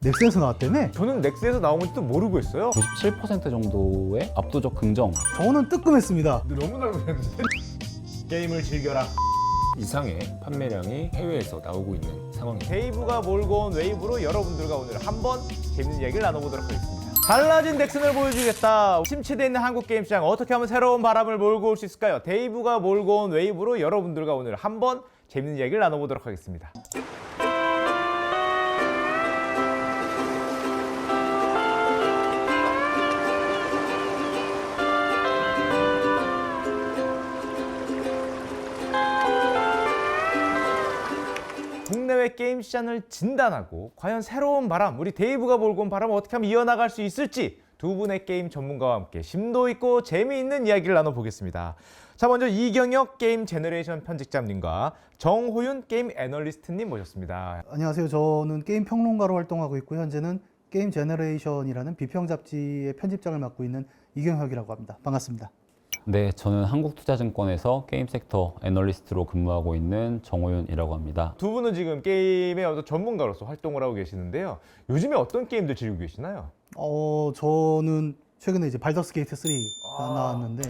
넥슨에서 나왔다며? 저는 넥스에서 나오는지도 모르고 있어요. 97% 정도의 압도적 긍정. 저는 뜨끔했습니다. 너무 넓었는데. 게임을 즐겨라. 이상의 판매량이 해외에서 나오고 있는 상황입니다. 데이브가 몰고 온 웨이브로 여러분들과 오늘 한번 재밌는 이야기를 나눠보도록 하겠습니다. 달라진 넥슨을 보여주겠다. 침체되어 있는 한국 게임 시장 어떻게 하면 새로운 바람을 몰고 올 수 있을까요? 데이브가 몰고 온 웨이브로 여러분들과 오늘 한번 재밌는 이야기를 나눠보도록 하겠습니다. 국내외 게임 시장을 진단하고 과연 새로운 바람, 우리 데이브가 몰고 온 바람을 어떻게 하면 이어나갈 수 있을지 두 분의 게임 전문가와 함께 심도 있고 재미있는 이야기를 나눠보겠습니다. 자, 먼저 이경혁 게임 제너레이션 편집장님과 정호윤 게임 애널리스트님 모셨습니다. 안녕하세요. 저는 게임 평론가로 활동하고 있고 현재는 게임 제너레이션이라는 비평 잡지의 편집장을 맡고 있는 이경혁이라고 합니다. 반갑습니다. 네, 저는 한국투자증권에서 게임 섹터 애널리스트로 근무하고 있는 정호윤이라고 합니다. 두 분은 지금 게임의 어떤 전문가로서 활동을 하고 계시는데요. 요즘에 어떤 게임들 즐기고 계시나요? 어, 저는 최근에 이제 발더스 게이트 3가 아. 나왔는데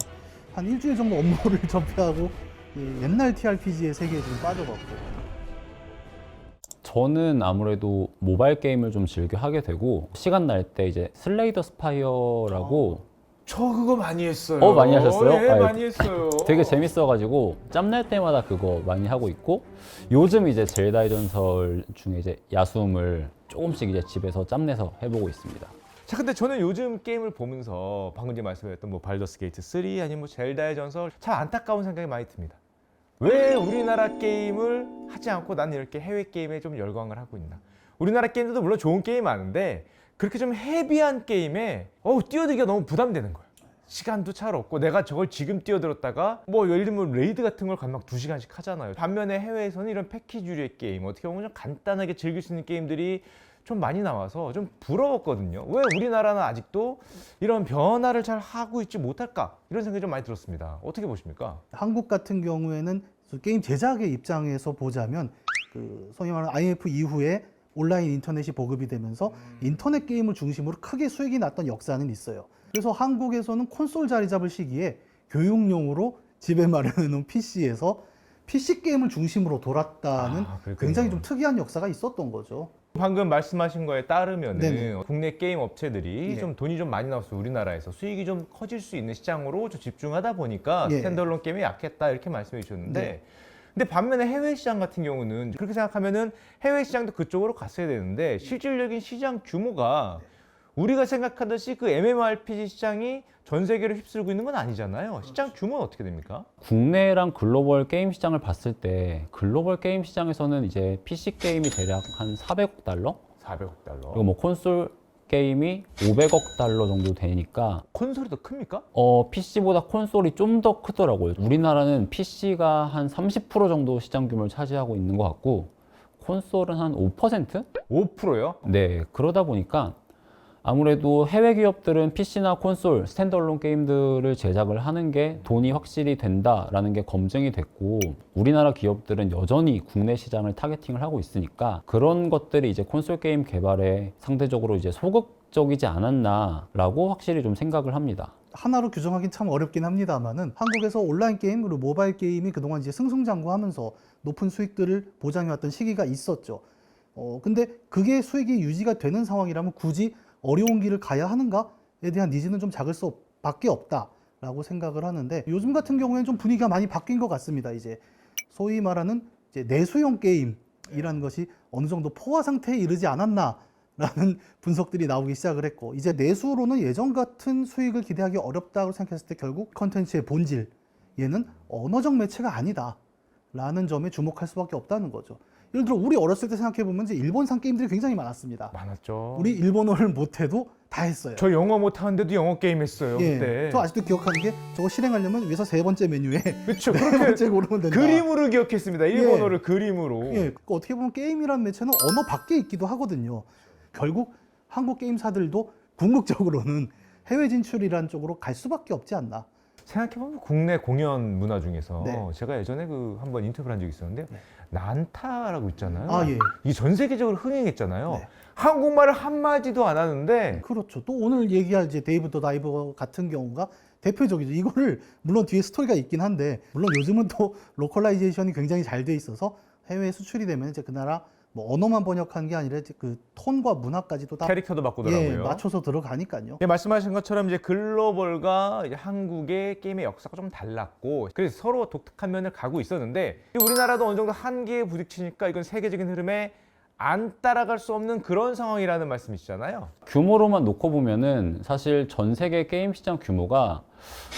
한 일주일 정도 업무를 접해하고 이 옛날 TRPG의 세계에 좀 빠져갖고 저는 아무래도 모바일 게임을 좀 즐겨 하게 되고 시간 날 때 이제 슬레이더 스파이어라고 저 그거 많이 했어요. 어, 많이 하셨어요? 네, 아, 많이 했어요. 되게 재밌어가지고 짬날 때마다 그거 많이 하고 있고 요즘 이제 젤다의 전설 중에 이제 야숨을 조금씩 이제 집에서 짬내서 해보고 있습니다. 자, 근데 저는 요즘 게임을 보면서 방금 전에 말씀드렸던 뭐 발더스 게이트 3 아니면 뭐 젤다의 전설 참 안타까운 생각이 많이 듭니다. 왜 우리나라 게임을 하지 않고 나는 이렇게 해외 게임에 좀 열광을 하고 있나? 우리나라 게임들도 물론 좋은 게임 많은데 그렇게 좀 헤비한 게임에 어우 뛰어들기가 너무 부담되는 거예요. 시간도 잘 없고 내가 저걸 지금 뛰어들었다가 뭐 예를 들면 레이드 같은 걸 가면 막 2시간씩 하잖아요. 반면에 해외에서는 이런 패키지류의 게임 어떻게 보면 좀 간단하게 즐길 수 있는 게임들이 좀 많이 나와서 좀 부러웠거든요. 왜 우리나라는 아직도 이런 변화를 잘 하고 있지 못할까? 이런 생각이 좀 많이 들었습니다. 어떻게 보십니까? 한국 같은 경우에는 게임 제작의 입장에서 보자면 그 소위 말하는 IMF 이후에 온라인 인터넷이 보급이 되면서 인터넷 게임을 중심으로 크게 수익이 났던 역사는 있어요. 그래서 한국에서는 콘솔 자리 잡을 시기에 교육용으로 집에 마련해놓은 PC에서 PC 게임을 중심으로 돌았다는 아. 굉장히 좀 특이한 역사가 있었던 거죠. 방금 말씀하신 거에 따르면 네네. 은 국내 게임 업체들이 예. 좀 돈이 좀 많이 나와서 우리나라에서 수익이 좀 커질 수 있는 시장으로 좀 집중하다 보니까 예. 스탠드얼론 게임이 약했다 이렇게 말씀해 주셨는데 네. 근데 반면에 해외 시장 같은 경우는 그렇게 생각하면은 해외 시장도 그쪽으로 갔어야 되는데 실질적인 시장 규모가 우리가 생각하듯이 그 MMORPG 시장이 전 세계를 휩쓸고 있는 건 아니잖아요. 시장 규모는 어떻게 됩니까? 국내랑 글로벌 게임 시장을 봤을 때 글로벌 게임 시장에서는 이제 PC 게임이 대략 한 400억 달러 400억 달러. 그리고 뭐 콘솔 게임이 500억 달러 정도 되니까 콘솔이 더 큽니까? 어, PC보다 콘솔이 좀 더 크더라고요. 우리나라는 PC가 한 30% 정도 시장 규모를 차지하고 있는 것 같고 콘솔은 한 5%? 5%요? 네, 그러다 보니까 아무래도 해외 기업들은 PC나 콘솔, 스탠드얼론 게임들을 제작을 하는 게 돈이 확실히 된다라는 게 검증이 됐고 우리나라 기업들은 여전히 국내 시장을 타겟팅을 하고 있으니까 그런 것들이 이제 콘솔 게임 개발에 상대적으로 이제 소극적이지 않았나라고 확실히 좀 생각을 합니다. 하나로 규정하기는 참 어렵긴 합니다만은 한국에서 온라인 게임 그리고 모바일 게임이 그동안 이제 승승장구하면서 높은 수익들을 보장해왔던 시기가 있었죠. 어 근데 그게 수익이 유지가 되는 상황이라면 굳이 어려운 길을 가야 하는가에 대한 니즈는 좀 작을 수밖에 없다라고 생각을 하는데 요즘 같은 경우에는 좀 분위기가 많이 바뀐 것 같습니다. 이제 소위 말하는 이제 내수용 게임이라는 것이 어느 정도 포화 상태에 이르지 않았나. 라는 분석들이 나오기 시작을 했고 이제 내수로는 예전 같은 수익을 기대하기 어렵다고 생각했을 때 결국 컨텐츠의 본질 얘는 언어적 매체가 아니다 라는 점에 주목할 수밖에 없다는 거죠 예를 들어 우리 어렸을 때 생각해 보면 이제 일본산 게임들이 굉장히 많았습니다 많았죠. 우리 일본어를 못해도 다 했어요 저 영어 못하는데도 영어 게임 했어요 예, 그때. 저 아직도 기억하는 게 저거 실행하려면 위에서 세 번째 메뉴에 그렇죠. 네 그렇게 번째 고르면 된다 그림으로 기억했습니다. 일본어를 그림으로. 예, 그 어떻게 보면 게임이란 매체는 언어 밖에 있기도 하거든요. 결국 한국 게임사들도 궁극적으로는 해외 진출이란 쪽으로 갈 수밖에 없지 않나. 생각해보면 국내 공연 문화 중에서 네. 제가 예전에 그 한번 인터뷰를 한 적이 있었는데 네. 난타라고 있잖아요. 아, 예. 이게 전 세계적으로 흥행했잖아요. 네. 한국말을 한 마디도 안 하는데 그렇죠. 또 오늘 얘기할 이제 데이브 더 다이버 같은 경우가 대표적이죠. 이거를 물론 뒤에 스토리가 있긴 한데 물론 요즘은 또 로컬라이제이션이 굉장히 잘 돼 있어서 해외 수출이 되면 이제 그 나라 뭐 언어만 번역한 게 아니라 그 톤과 문화까지도 다 캐릭터도 바꾸더라고요. 예, 맞춰서 들어가니까요. 예, 말씀하신 것처럼 이제 글로벌과 이제 한국의 게임의 역사가 좀 달랐고 그래서 서로 독특한 면을 가고 있었는데 우리나라도 어느 정도 한계에 부딪히니까 이건 세계적인 흐름에 안 따라갈 수 없는 그런 상황이라는 말씀이시잖아요. 규모로만 놓고 보면은 사실 전 세계 게임 시장 규모가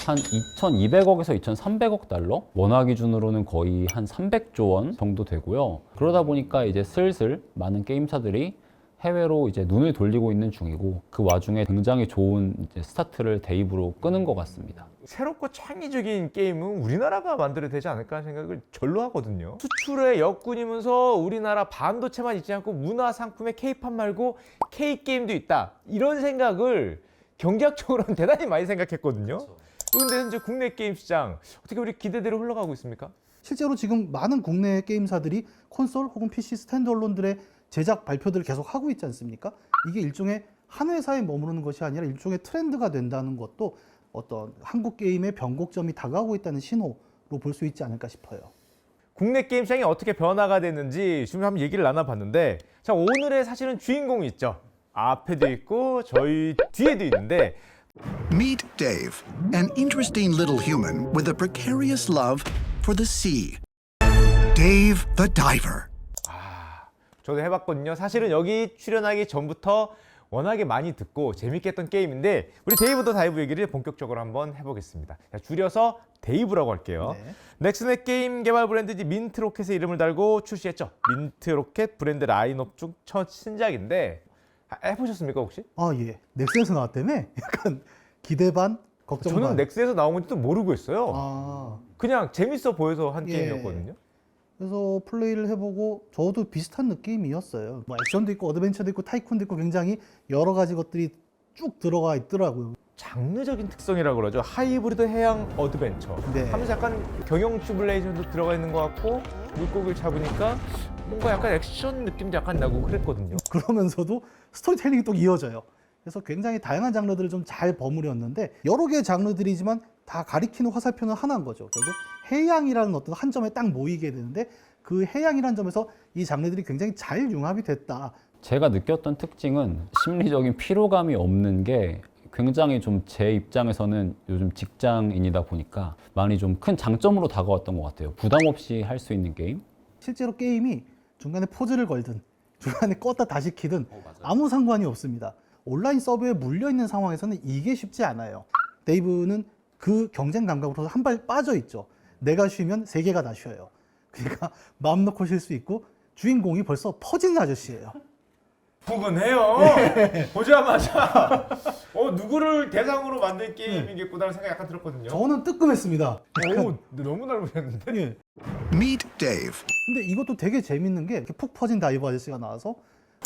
한 2,200억에서 2,300억 달러? 원화 기준으로는 거의 한 300조 원 정도 되고요. 그러다 보니까 이제 슬슬 많은 게임사들이 해외로 이제 눈을 돌리고 있는 중이고 그 와중에 굉장히 좋은 이제 스타트를 데이브로 끄는 것 같습니다. 새롭고 창의적인 게임은 우리나라가 만들어야 되지 않을까 하는 생각을 절로 하거든요. 수출의 역군이면서 우리나라 반도체만 있지 않고 문화 상품의 K-팝 말고 K-게임도 있다. 이런 생각을 경제학적으로는 대단히 많이 생각했거든요. 그런데 현재 국내 게임 시장 어떻게 우리 기대대로 흘러가고 있습니까? 실제로 지금 많은 국내 게임사들이 콘솔 혹은 PC 스탠드얼론들의 제작 발표들을 계속 하고 있지 않습니까? 이게 일종의 한 회사에 머무르는 것이 아니라 일종의 트렌드가 된다는 것도 어떤 한국 게임의 변곡점이 다가오고 있다는 신호로 볼 수 있지 않을까 싶어요. 국내 게임 시장이 어떻게 변화가 됐는지 지금 한번 얘기를 나눠봤는데 자 오늘의 사실은 주인공이 있죠. 앞에도 있고 저희 뒤에도 있는데 Meet Dave, an interesting little human with a precarious love for the sea. Dave the Diver. 저도 해봤거든요. 사실은 여기 출연하기 전부터 워낙에 많이 듣고 재밌게 했던 게임인데 우리 데이브 더 다이브 얘기를 본격적으로 한번 해보겠습니다. 자, 줄여서 데이브라고 할게요. 네. 넥슨의 게임 개발 브랜드 민트 로켓의 이름을 달고 출시했죠. 민트 로켓 브랜드 라인업 중 첫 신작인데 아, 해보셨습니까 혹시? 아 예, 넥슨에서 나왔다며? 약간 기대 반, 걱정 저는 반. 넥슨에서 나온 건지도 모르고 했어요. 아 그냥 재밌어 보여서 한 예. 게임이었거든요. 그래서 플레이를 해보고 저도 비슷한 느낌이었어요. 뭐 액션도 있고 어드벤처도 있고 타이쿤도 있고 굉장히 여러 가지 것들이 쭉 들어가 있더라고요. 장르적인 특성이라고 그러죠. 하이브리드 해양 어드벤처. 네. 하면서 약간 경영 시뮬레이션도 들어가 있는 것 같고 물고기를 잡으니까 뭔가 약간 액션 느낌도 약간 나고 그랬거든요. 그러면서도 스토리텔링이 또 이어져요. 그래서 굉장히 다양한 장르들을 좀 잘 버무렸는데 여러 개의 장르들이지만 다 가리키는 화살표는 하나인 거죠. 결국 해양이라는 어떤 한 점에 딱 모이게 되는데 그 해양이라는 점에서 이 장르들이 굉장히 잘 융합이 됐다. 제가 느꼈던 특징은 심리적인 피로감이 없는 게 굉장히 좀 제 입장에서는 요즘 직장인이다 보니까 많이 좀 큰 장점으로 다가왔던 것 같아요. 부담 없이 할 수 있는 게임. 실제로 게임이 중간에 포즈를 걸든 중간에 껐다 다시 키든 아무 상관이 없습니다. 온라인 서버에 물려 있는 상황에서는 이게 쉽지 않아요. 데이브는 그 경쟁 감각으로 한 발 빠져 있죠. 내가 쉬면 세계가 다 쉬어요. 그러니까 마음 놓고 쉴 수 있고 주인공이 벌써 퍼지는 아저씨예요. 부근해요. 보자마자 어 누구를 대상으로 만든 게임이겠구나라는 생각이 약간 들었거든요. 저는 뜨끔했습니다. 오, 너무 닮으셨는데? 예. Meet Dave. 근데 이것도 되게 재밌는 게 이렇게 푹 퍼진 다이버 아저씨가 나와서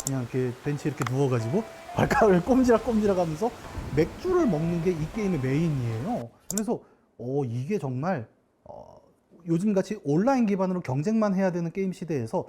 그냥 이렇게 벤치에 이렇게 누워가지고 발가락을 꼼지락꼼지락 하면서 맥주를 먹는 게 이 게임의 메인이에요. 그래서 어, 이게 정말 어, 요즘같이 온라인 기반으로 경쟁만 해야 되는 게임 시대에서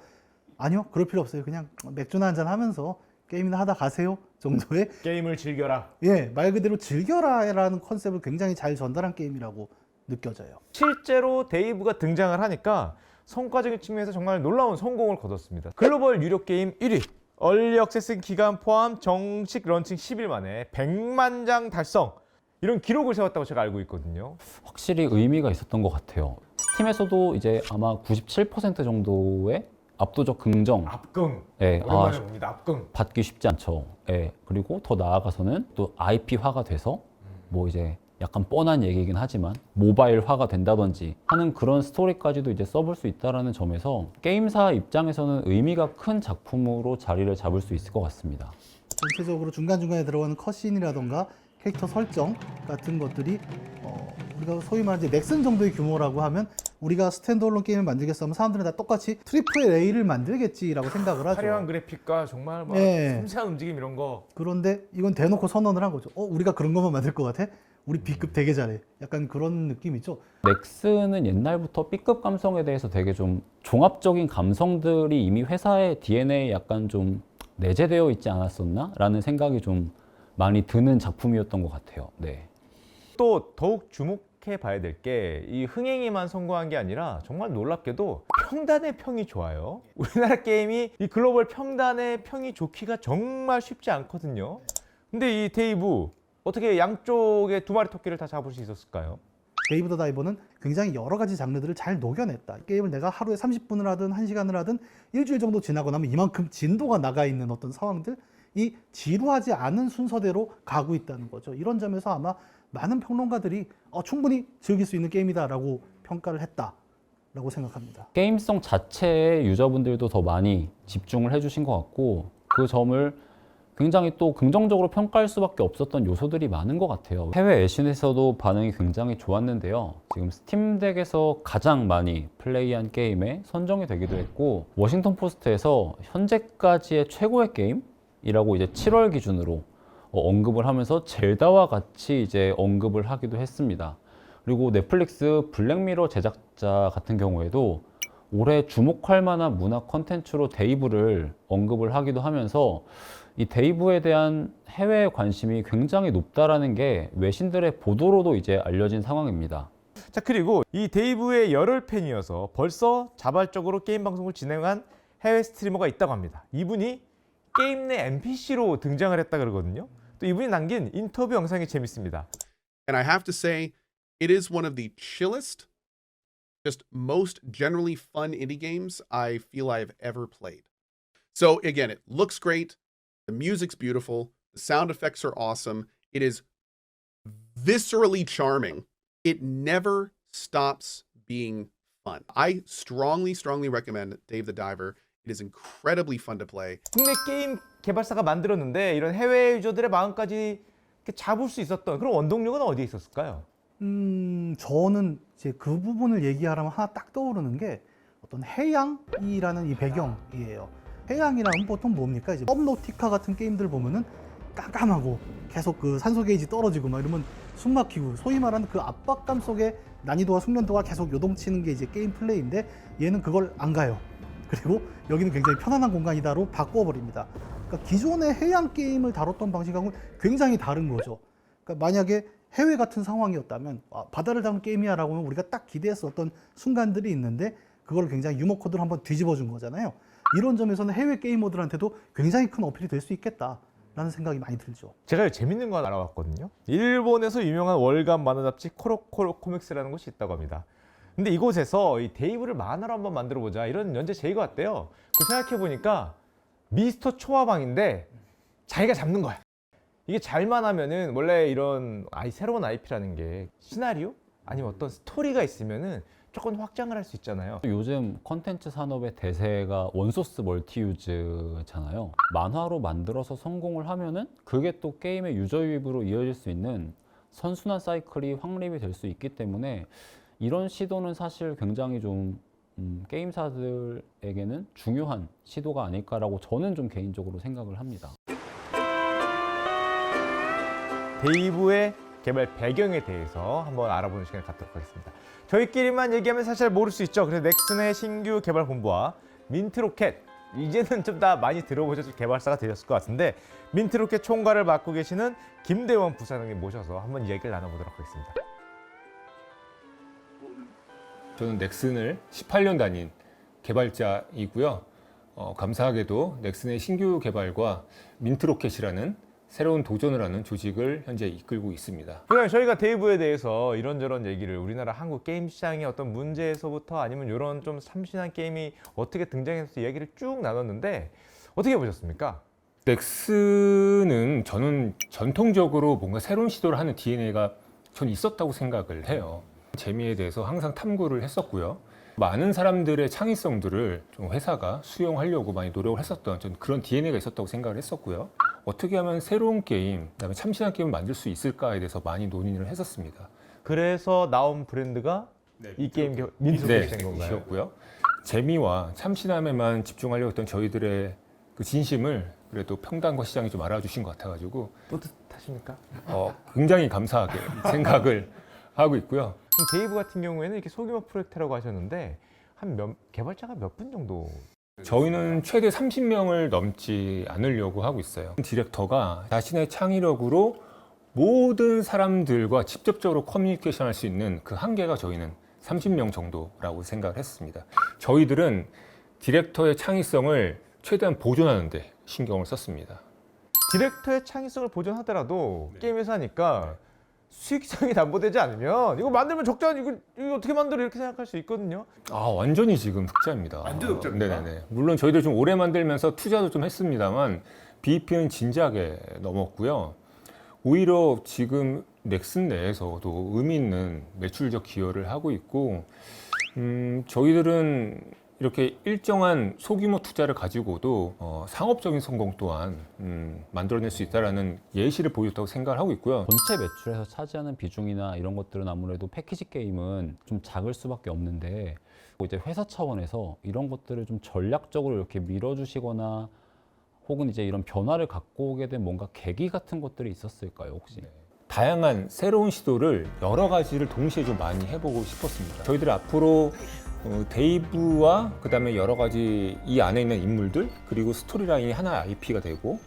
아니요 그럴 필요 없어요. 그냥 맥주나 한잔 하면서 게임이나 하다 가세요 정도의 게임을 즐겨라. 예 말 그대로 즐겨라라는 컨셉을 굉장히 잘 전달한 게임이라고 느껴져요. 실제로 데이브가 등장을 하니까 성과적인 측면에서 정말 놀라운 성공을 거뒀습니다. 글로벌 유료 게임 1위. 얼리 액세스 기간 포함 정식 런칭 10일 만에 100만 장 달성. 이런 기록을 세웠다고 제가 알고 있거든요. 확실히 의미가 있었던 것 같아요. 스팀에서도 이제 아마 97% 정도의 압도적 긍정. 압금. 예, 오랜만에 아, 봅니다. 압금. 받기 쉽지 않죠. 예. 그리고 더 나아가서는 또 IP화가 돼서 뭐 이제 약간 뻔한 얘기긴 하지만 모바일화가 된다든지 하는 그런 스토리까지도 이제 써볼 수 있다라는 점에서 게임사 입장에서는 의미가 큰 작품으로 자리를 잡을 수 있을 것 같습니다. 전체적으로 중간중간에 들어가는 컷신이라던가 캐릭터 설정 같은 것들이 어, 우리가 소위 말하는 이제 넥슨 정도의 규모라고 하면 우리가 스탠드얼론 게임을 만들겠어 하면 사람들은 다 똑같이 트리플 A를 만들겠지라고 생각을 하죠. 화려한 그래픽과 정말 막 네. 섬세한 움직임 이런 거 그런데 이건 대놓고 선언을 한 거죠. 어, 우리가 그런 것만 만들 것 같아? 우리 B급 되게 잘해. 약간 그런 느낌이죠. 넥슨은 옛날부터 B급 감성에 대해서 되게 좀 종합적인 감성들이 이미 회사의 DNA에 약간 좀 내재되어 있지 않았었나? 라는 생각이 좀 많이 드는 작품이었던 것 같아요. 네. 또 더욱 주목해 봐야 될 게 이 흥행에만 성공한 게 아니라 정말 놀랍게도 평단의 평이 좋아요. 우리나라 게임이 이 글로벌 평단의 평이 좋기가 정말 쉽지 않거든요. 근데 이 데이브 어떻게 양쪽의 두 마리 토끼를 다 잡을 수 있었을까요? 데이브 더 다이버는 굉장히 여러 가지 장르들을 잘 녹여냈다. 게임을 내가 하루에 30분을 하든 1시간을 하든 일주일 정도 지나고 나면 이만큼 진도가 나가 있는 어떤 상황들 이 지루하지 않은 순서대로 가고 있다는 거죠. 이런 점에서 아마 많은 평론가들이 어, 충분히 즐길 수 있는 게임이다라고 평가를 했다라고 생각합니다. 게임성 자체에 유저분들도 더 많이 집중을 해주신 것 같고 그 점을 굉장히 또 긍정적으로 평가할 수밖에 없었던 요소들이 많은 것 같아요. 해외 애신에서도 반응이 굉장히 좋았는데요. 지금 스팀덱에서 가장 많이 플레이한 게임에 선정이 되기도 했고 워싱턴 포스트에서 현재까지의 최고의 게임이라고 이제 7월 기준으로 어, 언급을 하면서 젤다와 같이 이제 언급을 하기도 했습니다. 그리고 넷플릭스 블랙미러 제작자 같은 경우에도 올해 주목할 만한 문화 컨텐츠로 데이브를 언급을 하기도 하면서 이 데이브에 대한 해외 관심이 굉장히 높다라는 게 외신들의 보도로도 이제 알려진 상황입니다. 자 그리고 이 데이브의 열혈 팬이어서 벌써 자발적으로 게임 방송을 진행한 해외 스트리머가 있다고 합니다. 이분이 게임 내 NPC로 등장을 했다 그러거든요. 또 이분이 남긴 인터뷰 영상이 재밌습니다. And I have to say, it is one of the chillest, just most generally fun indie games I feel I've ever played. So, again, it looks great. The music's beautiful. The sound effects are awesome. It is viscerally charming. It never stops being fun. I strongly, strongly recommend Dave the Diver. It is incredibly fun to play. 국내 게임 개발사가 만들었는데 이런 해외 유저들의 마음까지 이렇게 잡을 수 있었던 그런 원동력은 어디에 있었을까요? 음, 저는 이제 그 부분을 얘기하라면 하나 딱 떠오르는 게 어떤 해양이라는 이 배경이에요. 해양이라면 보통 뭡니까? 이제 썸노티카 같은 게임들 보면은 깜깜하고 계속 그 산소 게이지 떨어지고 막 이러면 숨 막히고 소위 말하는 그 압박감 속에 난이도와 숙련도가 계속 요동치는 게 이제 게임 플레이인데 얘는 그걸 안 가요. 그리고 여기는 굉장히 편안한 공간이다로 바꿔버립니다. 그러니까 기존의 해양 게임을 다뤘던 방식하고는 굉장히 다른 거죠. 그러니까 만약에 해외 같은 상황이었다면 아, 바다를 다룬 게임이야라고 하면 우리가 딱 기대했었던 순간들이 있는데 그걸 굉장히 유머 코드로 한번 뒤집어 준 거잖아요. 이런 점에서는 해외 게이머들한테도 굉장히 큰 어필이 될 수 있겠다 라는 생각이 많이 들죠. 제가 재밌는 거 알아봤거든요. 일본에서 유명한 월간 만화 잡지 코로코로 코믹스라는 곳이 있다고 합니다. 근데 이곳에서 이 데이브를 만화로 한번 만들어 보자 이런 연재 제의가 왔대요. 그 생각해 보니까 미스터 초화방인데 자기가 잡는 거야. 이게 잘만 하면은 원래 이런 아이 새로운 IP라는 게 시나리오 아니면 어떤 스토리가 있으면은 조금 확장을 할 수 있잖아요. 요즘 컨텐츠 산업의 대세가 원소스 멀티유즈잖아요. 만화로 만들어서 성공을 하면은 그게 또 게임의 유저 유입으로 이어질 수 있는 선순환 사이클이 확립이 될 수 있기 때문에 이런 시도는 사실 굉장히 좀 음, 게임사들에게는 중요한 시도가 아닐까라고 저는 좀 개인적으로 생각을 합니다. 데이브의 개발 배경에 대해서 한번 알아보는 시간을 갖도록 하겠습니다. 저희끼리만 얘기하면 사실 모를 수 있죠. 그래서 넥슨의 신규 개발 본부와 민트로켓 이제는 좀 다 많이 들어보셨을 개발사가 되셨을 것 같은데 민트로켓 총괄을 맡고 계시는 김대원 부사장님 모셔서 한번 이야기를 나눠보도록 하겠습니다. 저는 넥슨을 18년 다닌 개발자이고요. 어, 감사하게도 넥슨의 신규 개발과 민트로켓이라는 새로운 도전을 하는 조직을 현재 이끌고 있습니다. 그러면 저희가 데이브에 대해서 이런저런 얘기를 우리나라 한국 게임 시장의 어떤 문제에서부터 아니면 이런 좀 참신한 게임이 어떻게 등장해서 이야기를 쭉 나눴는데 어떻게 보셨습니까? 넥슨은 저는 전통적으로 뭔가 새로운 시도를 하는 DNA가 전 있었다고 생각을 해요. 재미에 대해서 항상 탐구를 했었고요. 많은 사람들의 창의성들을 좀 회사가 수용하려고 많이 노력을 했었던 전 그런 DNA가 있었다고 생각을 했었고요. 어떻게 하면 새로운 게임, 그다음에 참신한 게임을 만들 수 있을까에 대해서 많이 논의를 했었습니다. 그래서 나온 브랜드가 이 게임 겨- 민트로켓이 된 건가요? 이었고요. 재미와 참신함에만 집중하려고 했던 저희들의 그 진심을 그래도 평단과 시장이 좀 알아주신 것 같아가지고 뿌듯하십니까? 어, 굉장히 감사하게 생각을 하고 있고요. 그럼 데이브 같은 경우에는 이렇게 소규모 프로젝트라고 하셨는데 한 몇, 개발자가 몇 분 정도? 저희는 최대 30명을 넘지 않으려고 하고 있어요. 디렉터가 자신의 창의력으로 모든 사람들과 직접적으로 커뮤니케이션 할 수 있는 그 한계가 저희는 30명 정도라고 생각을 했습니다. 저희들은 디렉터의 창의성을 최대한 보존하는데 신경을 썼습니다. 디렉터의 창의성을 보존하더라도 게임 회사니까 수익성이 담보되지 않으면 이거 만들면 적자 이거, 이거 어떻게 만들어 이렇게 생각할 수 있거든요. 아 완전히 지금 흑자입니다. 완전 흑자입니까? 네네네. 물론 저희도 좀 오래 만들면서 투자도 좀 했습니다만 BEP는 진지하게 넘었고요. 오히려 지금 넥슨 내에서도 의미 있는 매출적 기여를 하고 있고, 음, 저희들은 이렇게 일정한 소규모 투자를 가지고도 어, 상업적인 성공 또한 음, 만들어낼 수 있다라는 예시를 보였다고 생각을 하고 있고요. 전체 매출에서 차지하는 비중이나 이런 것들은 아무래도 패키지 게임은 좀 작을 수밖에 없는데 이제 회사 차원에서 이런 것들을 좀 전략적으로 이렇게 밀어주시거나 혹은 이제 이런 변화를 갖고 오게 된 뭔가 계기 같은 것들이 있었을까요 혹시? 다양한 새로운 시도를 여러 가지를 동시에 좀 많이 해보고 싶었습니다. 저희들 앞으로 어, 데이브와 그 다음에 여러 가지 이 안에 있는 인물들 그리고 스토리라인이 하나의 IP가 되고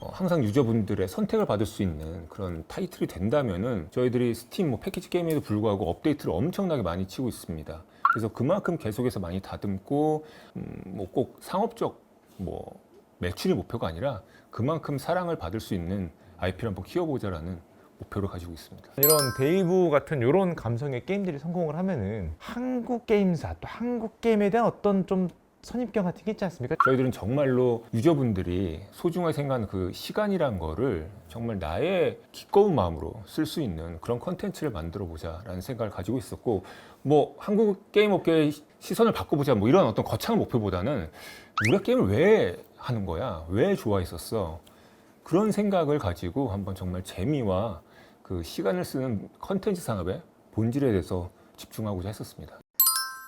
어, 항상 유저분들의 선택을 받을 수 있는 그런 타이틀이 된다면은 저희들이 스팀 뭐 패키지 게임에도 불구하고 업데이트를 엄청나게 많이 치고 있습니다. 그래서 그만큼 계속해서 많이 다듬고 음, 뭐꼭 상업적 뭐 매출이 목표가 아니라 그만큼 사랑을 받을 수 있는 IP를 한번 키워보자라는 목표를 가지고 있습니다. 이런 데이브 같은 이런 감성의 게임들이 성공을 하면은 한국 게임사 또 한국 게임에 대한 어떤 좀 선입견 같은 게 있지 않습니까? 저희들은 정말로 유저분들이 소중하게 생각하는 그 시간이란 거를 정말 나의 기꺼운 마음으로 쓸 수 있는 그런 컨텐츠를 만들어 보자라는 생각을 가지고 있었고 뭐 한국 게임 업계의 시- 시선을 바꿔보자 뭐 이런 어떤 거창한 목표보다는 우리가 게임을 왜 하는 거야? 왜 좋아했었어? 그런 생각을 가지고 한번 정말 재미와 그 시간을 쓰는 컨텐츠 산업의 본질에 대해서 집중하고자 했었습니다.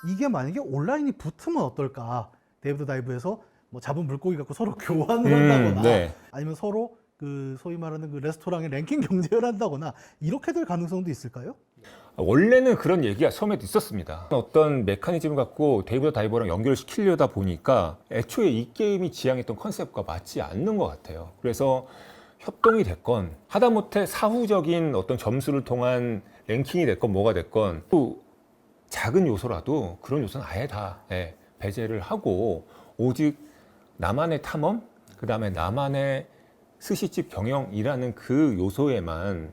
이게 만약에 온라인이 붙으면 어떨까? 데이브드 다이브에서 뭐 잡은 물고기 갖고 서로 교환을 한다거나 네. 아니면 서로 그 소위 말하는 그 레스토랑의 랭킹 경쟁을 한다거나 이렇게 될 가능성도 있을까요? 원래는 그런 얘기가 처음에도 있었습니다. 어떤 메커니즘을 갖고 데이브 다이버랑 연결을 시키려다 보니까 애초에 이 게임이 지향했던 컨셉과 맞지 않는 것 같아요. 그래서 협동이 됐건 하다못해 사후적인 어떤 점수를 통한 랭킹이 됐건 뭐가 됐건 또 작은 요소라도 그런 요소는 아예 다 예, 배제를 하고 오직 나만의 탐험 그 다음에 나만의 스시집 경영이라는 그 요소에만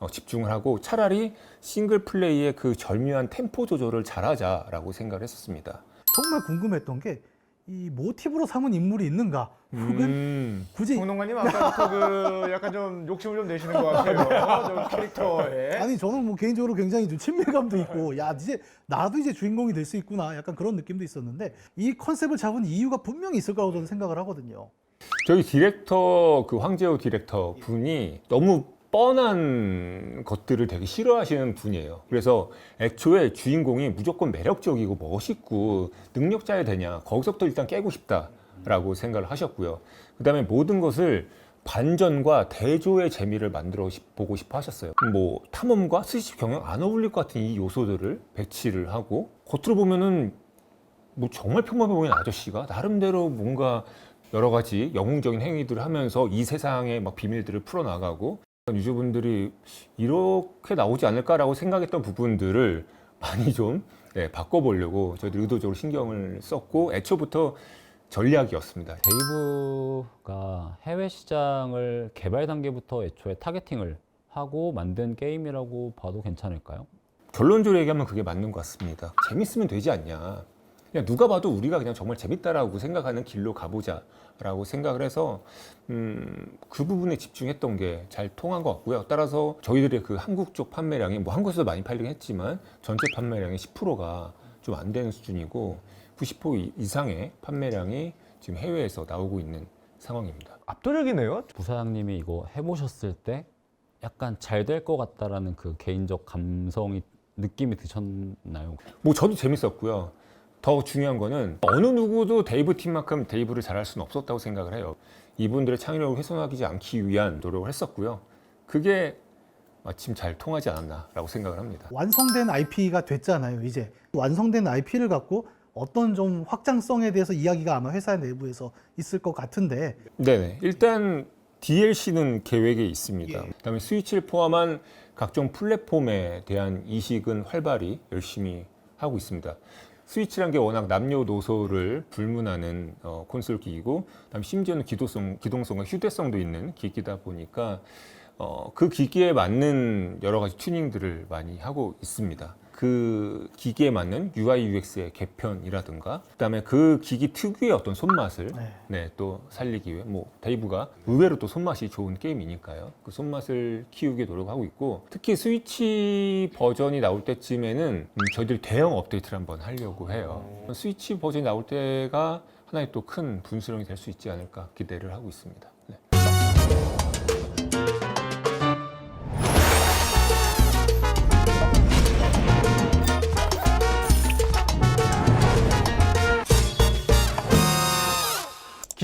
어, 집중을 하고 차라리 싱글 플레이의 그 절묘한 템포 조절을 잘하자라고 생각을 했었습니다. 정말 궁금했던 게 이 모티브로 삼은 인물이 있는가? 혹은 음, 굳이 홍동관님 아까부터 그 약간 좀 욕심을 좀 내시는 것 같아요. 저 캐릭터에. 아니 저는 뭐 개인적으로 굉장히 좀 친밀감도 있고 야 이제 나도 이제 주인공이 될 수 있구나 약간 그런 느낌도 있었는데 이 컨셉을 잡은 이유가 분명히 있을 거라고 저는 생각을 하거든요. 저희 디렉터 그 황재호 디렉터 분이 너무 뻔한 것들을 되게 싫어하시는 분이에요. 그래서 애초에 주인공이 무조건 매력적이고 멋있고 능력자야 되냐 거기서부터 일단 깨고 싶다라고 생각을 하셨고요. 그 다음에 모든 것을 반전과 대조의 재미를 만들어 싶- 보고 싶어 하셨어요. 뭐 탐험과 스시 경영 안 어울릴 것 같은 이 요소들을 배치를 하고 겉으로 보면은 뭐 정말 평범해 보이는 아저씨가 나름대로 뭔가 여러 가지 영웅적인 행위들을 하면서 이 세상의 막 비밀들을 풀어나가고 유저분들이 이렇게 나오지 않을까라고 생각했던 부분들을 많이 좀 네, 바꿔보려고 저희들 의도적으로 신경을 썼고 애초부터 전략이었습니다. 데이브가 해외 시장을 개발 단계부터 애초에 타겟팅을 하고 만든 게임이라고 봐도 괜찮을까요? 결론적으로 얘기하면 그게 맞는 것 같습니다. 재밌으면 되지 않냐. 그냥 누가 봐도 우리가 그냥 정말 재밌다라고 생각하는 길로 가보자라고 생각을 해서 음, 그 부분에 집중했던 게 잘 통한 것 같고요. 따라서 저희들의 그 한국 쪽 판매량이 뭐 한국에서 많이 팔리긴 했지만 전체 판매량의 10%가 좀 안 되는 수준이고 90% 이상의 판매량이 지금 해외에서 나오고 있는 상황입니다. 압도적이네요. 부사장님이 이거 해보셨을 때 약간 잘 될 것 같다라는 그 개인적 감성이 느낌이 드셨나요? 뭐 저도 재밌었고요. 더 중요한 거는 어느 누구도 데이브 팀만큼 데이브를 잘할 수는 없었다고 생각을 해요. 이분들의 창의력을 훼손하지 않기 위한 노력을 했었고요. 그게 마침 잘 통하지 않았나라고 생각을 합니다. 완성된 IP가 됐잖아요. 이제 완성된 IP를 갖고 어떤 좀 확장성에 대해서 이야기가 아마 회사 내부에서 있을 것 같은데 네네. 일단 DLC는 계획에 있습니다. 예. 그다음에 스위치를 포함한 각종 플랫폼에 대한 이식은 활발히 열심히 하고 있습니다. 스위치란 게 워낙 남녀노소를 불문하는 어, 콘솔 기기고, 그다음 에 심지어는 기동성, 기동성과 휴대성도 있는 기기다 보니까 어, 그 기기에 맞는 여러 가지 튜닝들을 많이 하고 있습니다. 그 기기에 맞는 UI UX의 개편이라든가, 그다음에 그 기기 특유의 어떤 손맛을 네. 네, 또 살리기 위해 뭐 데이브가 의외로 또 손맛이 좋은 게임이니까요. 그 손맛을 키우기 노력하고 있고 특히 스위치 버전이 나올 때쯤에는 음, 저희들이 대형 업데이트를 한번 하려고 해요. 스위치 버전이 나올 때가 하나의 또 큰 분수령이 될 수 있지 않을까 기대를 하고 있습니다.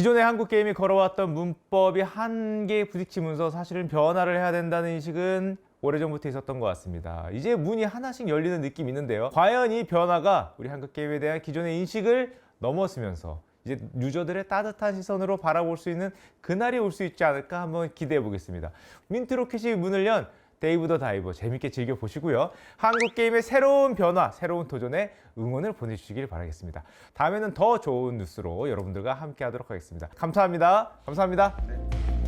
기존의 한국 게임이 걸어왔던 문법이 한계에 부딪히면서 사실은 변화를 해야 된다는 인식은 오래전부터 있었던 것 같습니다. 이제 문이 하나씩 열리는 느낌이 있는데요. 과연 이 변화가 우리 한국 게임에 대한 기존의 인식을 넘어서면서 이제 유저들의 따뜻한 시선으로 바라볼 수 있는 그날이 올 수 있지 않을까 한번 기대해 보겠습니다. 민트로켓이 문을 연 데이브 더 다이버 재밌게 즐겨 보시고요. 한국 게임의 새로운 변화, 새로운 도전에 응원을 보내주시길 바라겠습니다. 다음에는 더 좋은 뉴스로 여러분들과 함께 하도록 하겠습니다. 감사합니다. 감사합니다.